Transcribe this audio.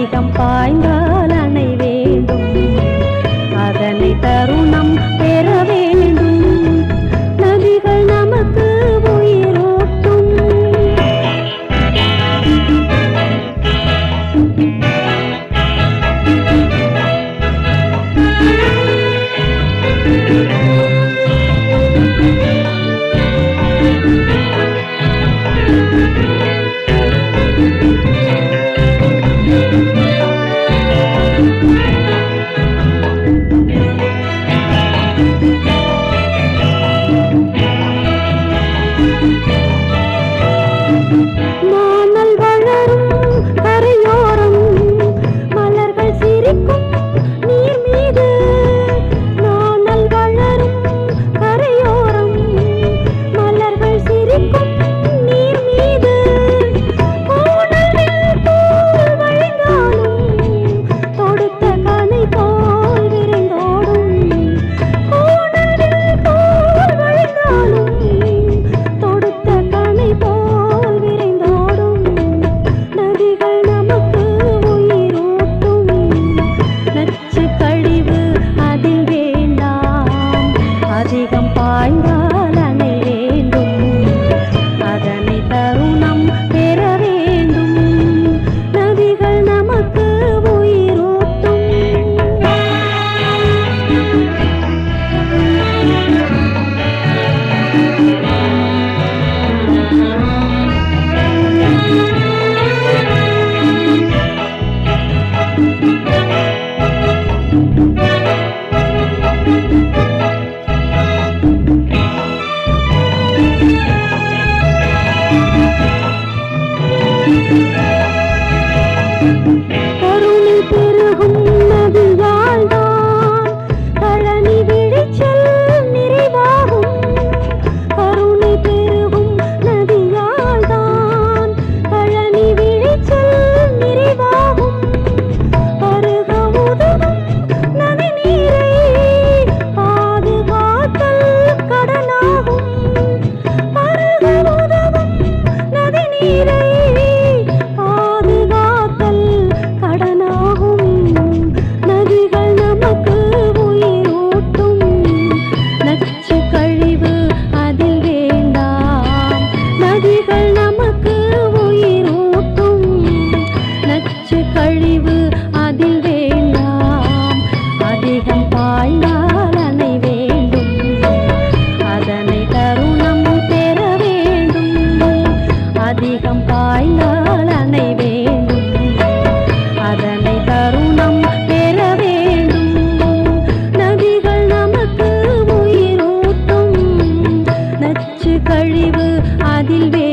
அதிகம் பாய்ந்தால் നെഞ്ചിൽ വേ